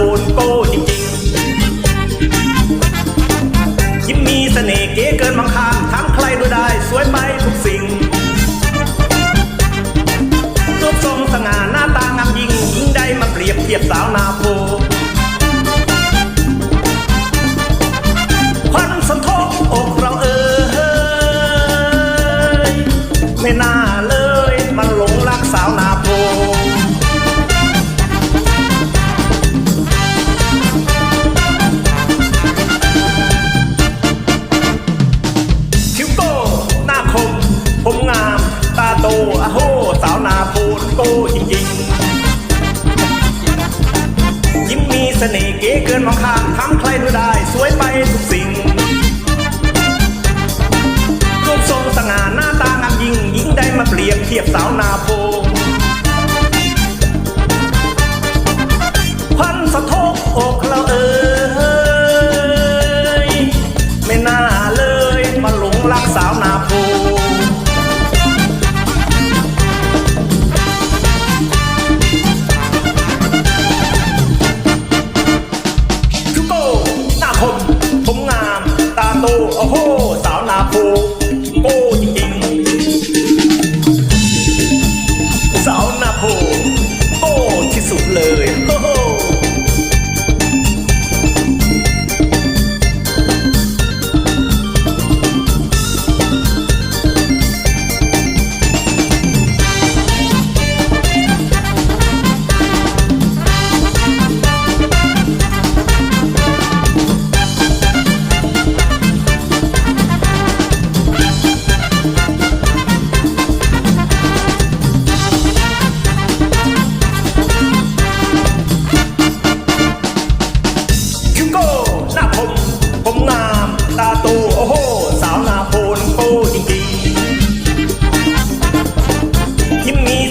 คูณโก้จริงๆ ยิ้มมีเสน่ห์เก๋เกินบางคามถามใครดูได้สวยไปทุกสิ่งรูปทรงสง่าหน้าตางามยิ่งยิ่งได้มาเปรียบเทียบสาวนาโพควันสนทบอกเราเอ่ยไม่น่า อะโหสาวนาโูนโตจริงๆ ยิ้มมีเสน่ห์เก๋เกินมองข้ามทำใครดูได้ สวยไปทุกสิ่ง รูปทรงสง่าหน้าตางามยิ่ง ยิ่งได้มาเปรียบเทียบสาวนาโโอ้โห สาวนาโพโก้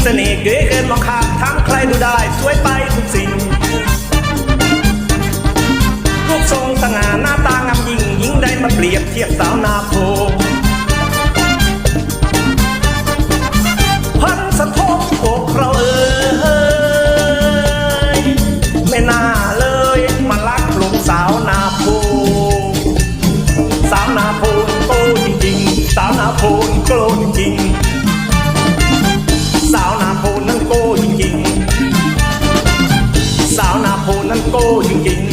สน่ห์เก๋เกินมองขาดทั้งใครดูได้สวยไปทุกสิ่งรูปทรงสง่าหน้าตางามยิ่งยิ่งได้มาเปรียบเทียบสาวนาโพ จริง